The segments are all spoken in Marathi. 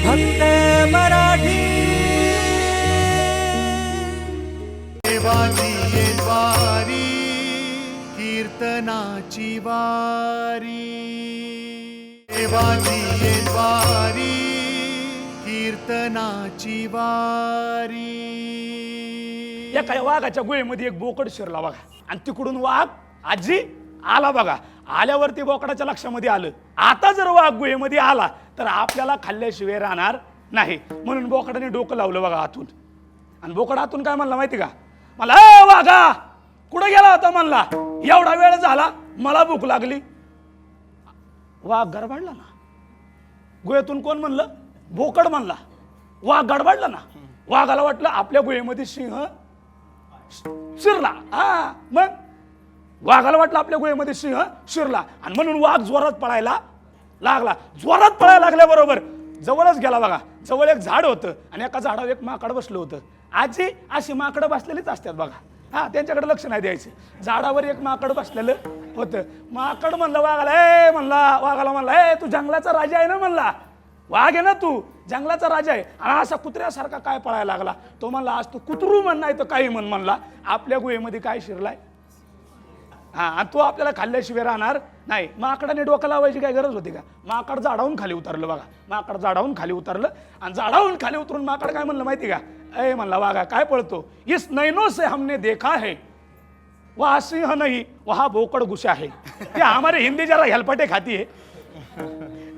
फक्त मराठी. देवाची ये वारी कीर्तनाची वारी. देवाची ये वारी कीर्तनाची वारी. एका वाघाच्या गुहेमध्ये एक बोकड शिरला बघा. आणि तिकडून वाघ आजी आला बघा. आल्यावरती बोकडाच्या लक्षामध्ये आलं. आता जर वाघ गुहेमध्ये आला तर आपल्याला खाल्ल्याशिवाय राहणार नाही. म्हणून बोकडाने डोकं लावलं बघा आतून. आणि बोकड आतून काय म्हणला माहिती का? मला "ए, वाघा कुठं गेला होता? म्हणला एवढा वेळ झाला मला भूक लागली. वाघ गडबडला ना. गुहेतून कोण म्हणलं? बोकड म्हणला. वाघ गडबडला ना. वाघाला वाटलं आपल्या गुहेमध्ये सिंह शिरला. हा मग? वाघाला वाटलं आपल्या गुहेमध्ये सिंह शिरला. आणि म्हणून वाघ जोरात पळायला लागला. जोरात पळायला लागल्याबरोबर जवळच गेला बघा. जवळ एक झाड होतं आणि एका झाडावर एक माकड बसलं होतं. आजी अशी माकडं बसलेलीच असतात बघा. हा त्यांच्याकडे लक्ष नाही द्यायचं. झाडावर एक माकड बसलेलं होतं. माकड म्हणलं वाघाला ए म्हणला वाघाला म्हणला ए तू जंगलाचा राजा आहे ना म्हणला. वाघ आहे ना तू? जंगलाचा राजा आहे. आणि असा कुत्र्यासारखा काय पळायला लागला? तो म्हणला आज तू कुत्रू म्हण नाही तर काही म्हण म्हणला. आपल्या गुहेमध्ये काय शिरलाय? हा आणि तो आपल्याला खाल्ल्याशिवाय राहणार नाही. माकडाने डोकं लावायची काय गरज होती का? माकड झाडावून खाली उतरलं बघा. माकड झाडावून खाली उतरलं आणि झाडावून खाली उतरून माकड काय म्हणलं माहिती का? ए म्हणला वाघा काय पळतो? इस नैनो से हमने देखा है. वह सिंह नहीं वहा बोकड गुस्सा है ते हमारे हिंदी जरा हेलपटे खाती है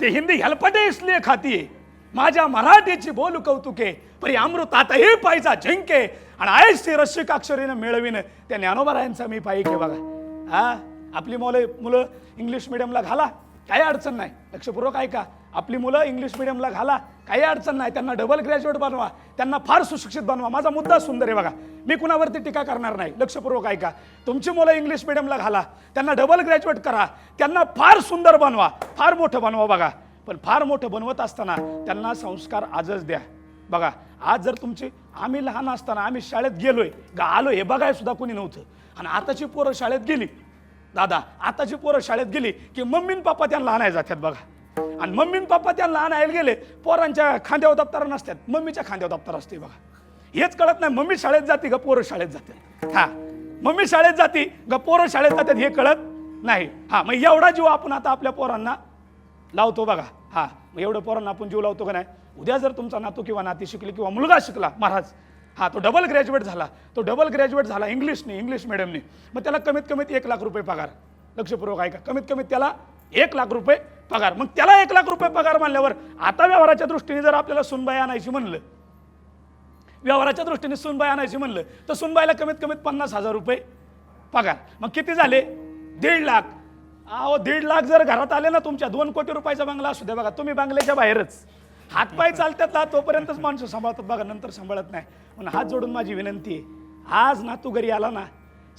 ते हिंदी हेलपटे इसलिए खाती है माझ्या मराठीची बोल कौतुके परी अमृतातही पायचा झिंके आणि आयस रसिक अक्षरीनं मिळविन त्या ज्ञानोबरायांचा मी पाहिजे बघा. हा? आपली मुलं मुलं इंग्लिश मिडियमला घाला. काही अडचण नाही. लक्षपूर्वक ऐका. आपली मुलं इंग्लिश मिडियमला घाला. काही अडचण नाही. त्यांना डबल ग्रॅज्युएट बनवा. त्यांना फार सुशिक्षित बनवा. माझा मुद्दा सुंदर आहे बघा. मी कुणावरती टीका करणार नाही. लक्षपूर्वक ऐका. तुमची मुलं इंग्लिश मिडियमला घाला. त्यांना डबल ग्रॅज्युएट करा. त्यांना फार सुंदर बनवा. फार मोठं बनवा बघा. पण फार मोठं बनवत असताना त्यांना संस्कार आजच द्या. बघा आज जर तुमची आम्ही लहान असताना आम्ही शाळेत गेलोय. गा आलोय हे बघाय सुद्धा कोणी नव्हतं. आणि आताची पोरं शाळेत गेली. दादा आताची पोरं शाळेत गेली की मम्मी पप्पा त्यांना आणायला जातात बघा. आणि मम्मी पप्पा त्यांना आणायला गेले पोरांच्या खांद्यावर दप्तर नसतात मम्मीच्या खांद्यावर दप्तर असते बघा. हेच कळत नाही मम्मी शाळेत जाते का पोरं शाळेत जाते हा. मम्मी शाळेत जाते का पोरं शाळेत जातात हे कळत नाही. हा मग एवढा जीव आपण आता आपल्या पोरांना लावतो बघा. हा मग एवढं पोरांना आपण जीव लावतो का नाही? उद्या जर तुमचा नातू किंवा नाती शिकली किंवा मुलगा शिकला महाराज हा तो डबल ग्रॅज्युएट झाला. तो डबल ग्रॅज्युएट झाला इंग्लिशने इंग्लिश मिडियमने मग त्याला कमीत कमीत एक लाख रुपये पगार. लक्षपूर्वक ऐका. कमीत कमीत त्याला एक लाख रुपये पगार. मग त्याला एक लाख रुपये पगार मानल्यावर आता व्यवहाराच्या दृष्टीने जर आपल्याला सुनबाई आणायची म्हणलं व्यवहाराच्या दृष्टीने सुनबाई आणायची म्हणलं तर सुनबाईला कमीत कमीत पन्नास हजार रुपये पगार. मग किती झाले? दीड लाख. अहो दीड लाख जर घरात आले ना तुमच्या दोन कोटी रुपयाचा बंगला असू द्या बघा. तुम्ही बंगल्याच्या बाहेरच. हातपाय चालतात ना तोपर्यंतच माणसं सांभाळतात. बघा नंतर सांभाळत नाही. म्हणून हात जोडून माझी विनंती आहे. आज ना तू घरी आला ना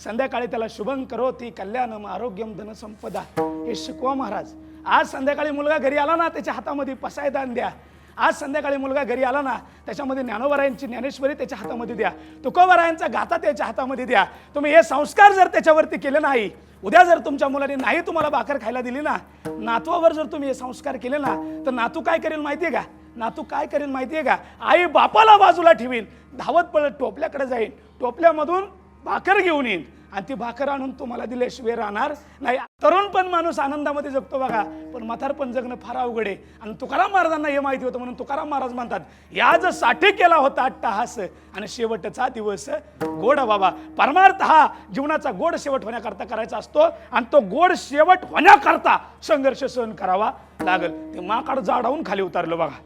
संध्याकाळी त्याला शुभम करोती कल्याणम आरोग्यम धनसंपदा हे शिकवा महाराज. आज संध्याकाळी मुलगा घरी आला ना त्याच्या हातामध्ये पसायदान द्या. आज संध्याकाळी मुलगा घरी आला ना त्याच्यामध्ये ज्ञानोबरायांची ज्ञानेश्वरी त्याच्या हातामध्ये द्या. तुकोबरायांचा गाथा त्याच्या हातामध्ये द्या. तुम्ही हे संस्कार जर त्याच्यावरती केले नाही उद्या जर तुमच्या मुलाने नाही तुम्हाला भाकर खायला दिली ना नातवावर जर तुम्ही हे संस्कार केले ना तर नातू काय करेल माहितीये का? नातू काय करेल माहितीये का? आई बापाला बाजूला ठेवीन धावत पळत टोपल्याकडे जाईन टोपल्यामधून भाकर घेऊन येईन. आणि ती भाकर आणून तुम्हाला दिल्याशिवाय राहणार नाही. तरुण पण माणूस आनंदामध्ये जगतो बघा पण म्हातारपण जगणं फार अवघड आहे. आणि तुकाराम महाराजांना हे माहिती होतं म्हणून तुकाराम महाराज म्हणतात याजसाठी केला होता अट्टाहास आणि शेवटचा दिवस गोड बाबा परमार्थ हा जीवनाचा गोड शेवट होण्याकरता करायचा असतो आणि तो गोड शेवट होण्याकरता संघर्ष सहन करावा लागल. ते माकड जाडावून खाली उतरलं बघा.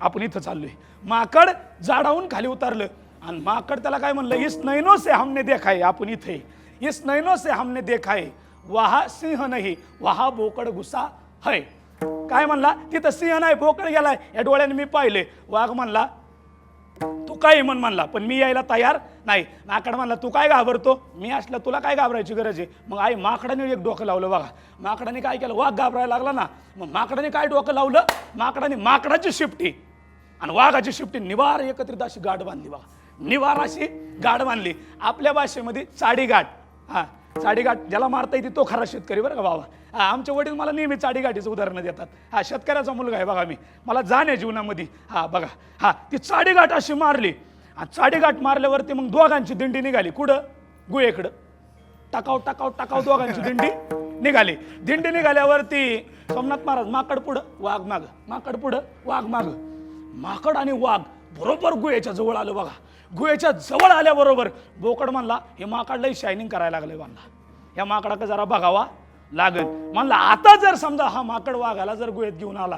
आपण इथं चाललोय. माकड जाडावून खाली उतरलं. आणि माकड त्याला काय म्हणलं इस नैनो से हमने देखा है आपण इथे. इस नैनो से हमने देखा आहे वहा सिंह नाही वहा बोकड घुसा है. काय म्हणला तिथं सिंह नाही बोकड गेलाय. या डोळ्याने मी पाहिले. वाघ म्हणला तू काय म्हण म्हणला पण मी यायला तयार नाही. माकड म्हणला तू काय घाबरतो? मी असलं तुला काय घाबरायची गरज आहे? मग आई माकडाने एक डोकं लावलं बघा. माकडाने काय केलं वाघ घाबरायला लागला ना. मग माकडाने काय डोकं लावलं? माकडाने माकडाची शिफ्टी. आणि वाघाची शिफ्टी निवार एकत्रित अशी गाठ बांधली बघा. निवाराशी गाड गाठ बांधली आपल्या भाषेमध्ये चाडीघाट हां हा चाडीगाठ ज्याला मारता येते तो खरा शेतकरी बरं का बाबा हा, आमचे वडील मला नेहमी चाडीगाठीचं उदाहरणं देतात. हा शेतकऱ्याचा मुलगा आहे बघा मी. मला जाण आहे जीवनामध्ये. हा बघा. हा ती चाडीगाठ अशी मारली. आणि चाडीगाठ मारल्यावरती मग दोघांची दिंडी निघाली. कुठं? गुहेकडं. टाकाव टाकाव टाकाव दोघांची दिंडी निघाली. दिंडी निघाल्यावरती सोमनाथ महाराज माकड पुढं वाघ माग. माकड पुढं वाघ माग. माकड आणि वाघ बरोबर गुहेच्या जवळ आलं बघा. गुहेच्या जवळ आल्याबरोबर बोकड म्हणला हे माकड शायनिंग करायला लागले म्हणला. या माकडाकडे जरा बघावा लागेल. म्हणला आता जर समजा हा माकड वाघाला जर गुहेत घेऊन आला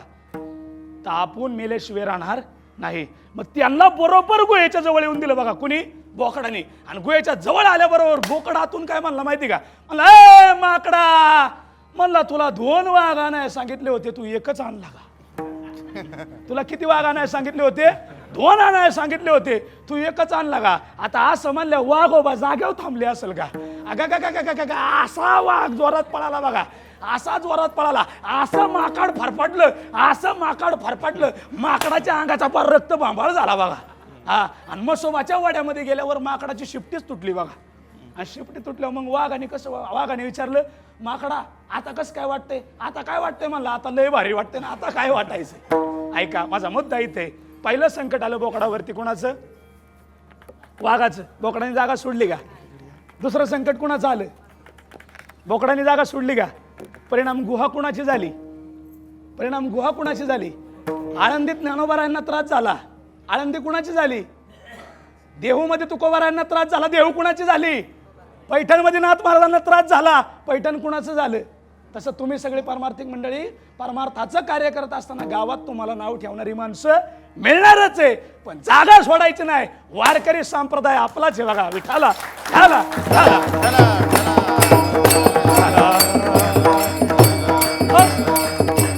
तर आपण मेल्याशिवाय राहणार नाही. मग त्यांना बरोबर गुहेच्या जवळ येऊन दिलं बघा कुणी? बोकडाने. आणि गुहेच्या जवळ आल्याबरोबर बोकडातून काय म्हणला माहिती का? म्हणला "ए, माकडा म्हणला तुला दोन वाघ आणाय सांगितले होते तू एकच आणला का? तुला किती वाघ आणाय सांगितले होते? दोन आणाय सांगितले होते तू एकच आणला का आता असं म्हणल्या वाघ ओबा जागेवर थांबले असेल का? अगा का का का का असा वाघ जोरात पळाला बघा. असा जोरात पळाला. असं माकड फरफटलं असं माकड फरफटलं. माकडाच्या अंगाचा पार रक्त भांबाळ झाला बघा. हा आणि मसोबाच्या वाड्यामध्ये गेल्यावर माकडाची शिफ्टीच तुटली बघा. आणि शिफ्टी तुटल्यावर मग वाघाने कसं वाघाने विचारलं माकडा आता कसं काय वाटतंय? आता काय वाटतंय? म्हणलं आता लय भारी वाटतंय ना आता काय वाटायचं ऐका माझा मुद्दा इथे पहिलं संकट आलं बोकडावरती कोणाचं? वाघाचं. बोकडाने जागा सोडली का? दुसरं संकट कुणाचं आलं? बोकडाने जागा सोडली का? परिणाम गुहा कुणाची झाली? परिणाम गुहा कुणाची झाली? आळंदीत ज्ञानोबारायांना त्रास झाला. आळंदी कुणाची झाली? देहूमध्ये तुकोबारायांना त्रास झाला. देहू कुणाची झाली? पैठणमध्ये नाथ महाराजांना त्रास झाला. पैठण कुणाचं झालं? तसं तुम्ही सगळे परमार्थिक मंडळी परमार्थाचं कार्य करत असताना गावात तुम्हाला नाव ठेवणारी माणसं मिळणारच आहे. पण जागा सोडायची नाही. वारकरी संप्रदाय आपलाच आहे बघा. विठाला. झाला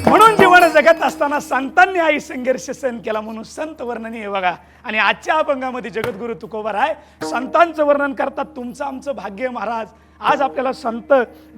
म्हणून जीवन जगत असताना संतांनी आई संघर्ष सहन केला म्हणून संत वर्णनी आहे बघा. आणि आजच्या अभंगामध्ये जगद्गुरु तुकोबर आहे. संतांचं वर्णन करतात. तुमचं आमचं भाग्य महाराज. आज आपल्याला संत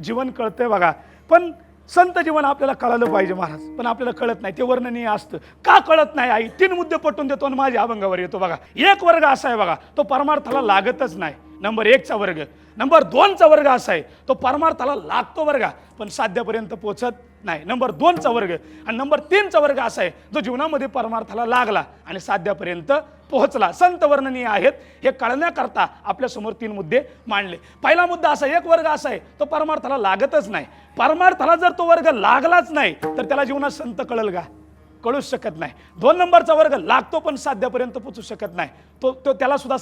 जीवन कळतंय बघा. पण संत जीवन आपल्याला कळालं पाहिजे महाराज. पण आपल्याला कळत नाही. ते वर्णनीय असतं. का कळत नाही आई? तीन मुद्दे पटवून देतो आणि माझ्या अभंगावर येतो बघा. एक वर्ग असा आहे बघा. तो परमार्थाला लागतच नाही. नंबर एकचा वर्ग. नंबर दोनचा वर्ग असा आहे. तो परमार्थाला लागतो वर्ग पण साध्यापर्यंत पोचत नाही. नंबर दोनचा वर्ग आणि नंबर तीनचा वर्ग असा आहे जो जीवनामध्ये परमार्थाला लागला आणि साध्यापर्यंत पोहोचला. संत वर्णनीय आहेत. हे कळण्याकरता आपल्यासमोर तीन मुद्दे मांडले. पहिला मुद्दा असा एक वर्ग असा आहे तो परमार्थाला लागतच नाही. परमार्थाला जर तो वर्ग लागलाच नाही तर त्याला जीवनात संत कळल का? कळूच शकत नाही. दोन नंबरचा वर्ग लागतो पण साध्यापर्यंत पोचू शकत नाही. तो तो त्याला सुद्धा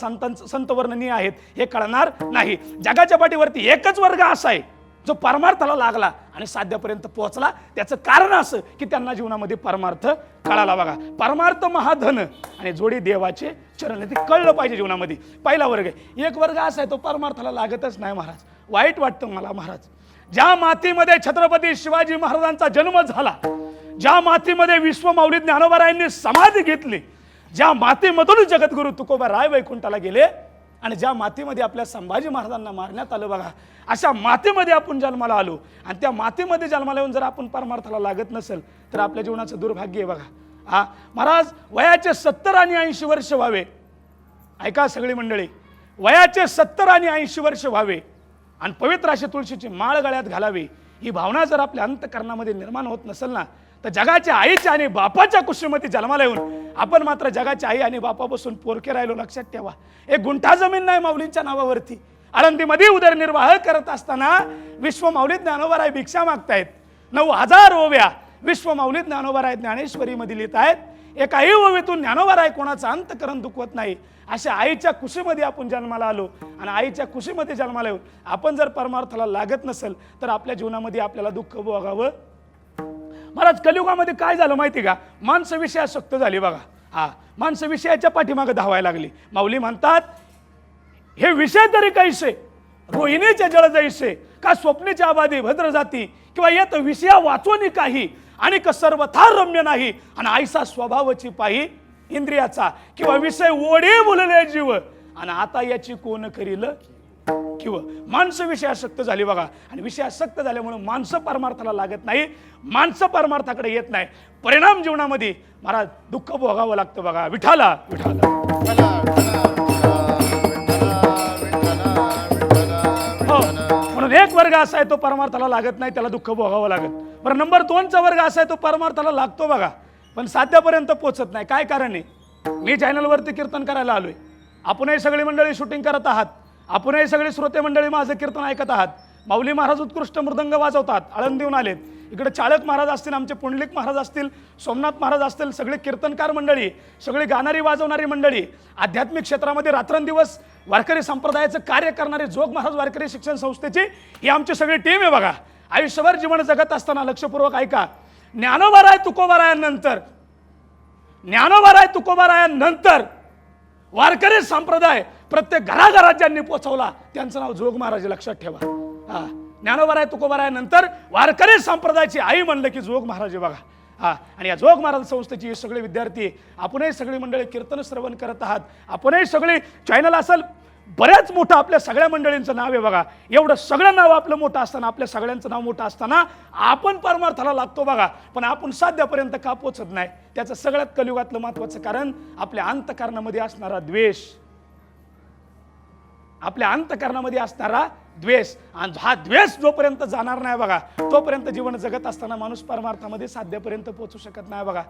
संत वर्णनीय आहेत हे कळणार नाही. जगाच्या पाठीवरती एकच वर्ग असा आहे जो परमार्थाला लागला आणि साध्यापर्यंत पोहोचला त्याचं कारण असं की त्यांना जीवनामध्ये परमार्थ कळाला बघा. परमार्थ महाधन आणि जोडी देवाचे चरण ते कळलं पाहिजे जीवनामध्ये. पहिला वर्ग आहे. एक वर्ग असा आहे तो परमार्थाला लागतच नाही महाराज. वाईट वाटतं मला महाराज. ज्या मातीमध्ये छत्रपती शिवाजी महाराजांचा जन्म झाला ज्या मातीमध्ये विश्वमाऊली ज्ञानोबारायांनी समाधी घेतली ज्या मातीमधून जगद्गुरु तुकोबा राय वैकुंठाला गेले आणि ज्या मातीमध्ये आपल्या संभाजी महाराजांना मारण्यात आलं बघा अशा मातीमध्ये आपण जन्माला आलो. आणि त्या मातीमध्ये जन्माला येऊन जर आपण परमार्थाला लागत नसेल तर आपल्या जीवनाचं दुर्भाग्य आहे बघा. हा महाराज वयाचे सत्तर आणि ऐंशी वर्ष व्हावे. ऐका सगळी मंडळी वयाचे सत्तर आणि ऐंशी वर्ष व्हावे आणि पवित्र अशी तुळशीची माळ गळ्यात घालावी. ही भावना जर आपल्या अंतकरणामध्ये निर्माण होत नसेल ना तर जगाच्या आईच्या आणि बापाच्या कुशीमध्ये जन्माला येऊन आपण मात्र जगाच्या आई आणि बापापासून पोरके राहिलो लक्षात ठेवा. एक गुंठा जमीन नाही माऊलींच्या नावावरती. आळंदीमध्ये उदरनिर्वाह करत असताना विश्व माऊली ज्ञानोबाराय भिक्षा मागतायत. नऊ हजार ओव्या विश्व माऊली ज्ञानोबाराय ज्ञानेश्वरीमध्ये लिहित आहेत एकाही ओवीतून ज्ञानोबाराय कोणाचं अंतकरण दुखवत नाही. अशा आईच्या कुशीमध्ये आपण जन्माला आलो आणि आईच्या कुशीमध्ये जन्माला येऊन आपण जर परमार्थाला लागत नसेल तर आपल्या जीवनामध्ये आपल्याला दुःख भोगावं महाराज कलियुगामध्ये काय झालं माहिती का? माणसं विषयासक्त झाली बघा. हा माणसं विषयाच्या पाठीमागं धावायला लागली. माऊली म्हणतात हे विषय तरी कैसे? रोहिणीच्या जळ जैसे का स्वप्नेच्या आबादी भद्र जाती किंवा येत विषया वाचवणी काही आणि का सर्वथा रम्य नाही आणि आईसा स्वभावाची पाही इंद्रियाचा किंवा विषय ओढे बोलले जीव आणि आता याची कोण करील? किंवा माणसं विषयासक्त झाली बघा. आणि विषयासक्त झाल्यामुळे माणसं परमार्थाला लागत नाही माणसं परमार्थाकडे येत नाही. परिणाम जीवनामध्ये महाराज दुःख भोगावं लागतं बघा. विठाला विठाला हो, म्हणून एक हो वर्ग असा आहे तो परमार्थाला लागत नाही त्याला दुःख भोगावं लागत. बरं नंबर दोनचा वर्ग असा आहे तो परमार्थाला लागतो बघा. पण साध्यापर्यंत पोचत नाही. काय कारण आहे? मी चॅनलवरती कीर्तन करायला आलोय. आपणही सगळी मंडळी शूटिंग करत आहात. आपणही सगळे श्रोते मंडळी माझं कीर्तन ऐकत आहात. माऊली महाराज उत्कृष्ट मृदंग वाजवतात आळंदीहून आलेत. इकडे चाळक महाराज असतील आमचे पुंडलिक महाराज असतील सोमनाथ महाराज असतील सगळे कीर्तनकार मंडळी सगळी गाणारी वाजवणारी मंडळी आध्यात्मिक क्षेत्रामध्ये रात्रंदिवस वारकरी संप्रदायाचं कार्य करणारे जोग महाराज वारकरी शिक्षण संस्थेची ही आमची सगळी टीम आहे बघा. आयुष्यभर जीवन जगत असताना लक्षपूर्वक ऐका. ज्ञानोबाराय तुकोबारायानंतर ज्ञानोबाराय तुकोबारायानंतर वारकरी संप्रदाय प्रत्येक घराघरात ज्यांनी पोचवला त्यांचं नाव जोग महाराज लक्षात ठेवा. हा. तुकोबार आहे नंतर वारकरी संप्रदायाची आई म्हणलं की जोग महाराज बघा. हा. आणि या जोग महाराज संस्थेची सगळे विद्यार्थी आपणही सगळी मंडळी कीर्तन श्रवण करत आहात. आपणही सगळी चॅनल असेल बऱ्याच मोठं आपल्या सगळ्या मंडळींचं नाव आहे बघा. एवढं सगळं नाव आपलं मोठं असताना आपल्या सगळ्यांचं नाव मोठं असताना आपण परमार्थाला लागतो बघा. पण आपण साध्यापर्यंत का पोचत नाही? त्याचं सगळ्यात कलियुगातलं महत्वाचं कारण आपल्या अंतकारणामध्ये असणारा द्वेष. आपल्या अंतकरणामध्ये असणारा द्वेष. आणि हा द्वेष जोपर्यंत जाणार नाही बघा तोपर्यंत जीवन जगत असताना माणूस परमार्थामध्ये साध्यापर्यंत पोहोचू शकत नाही बघा.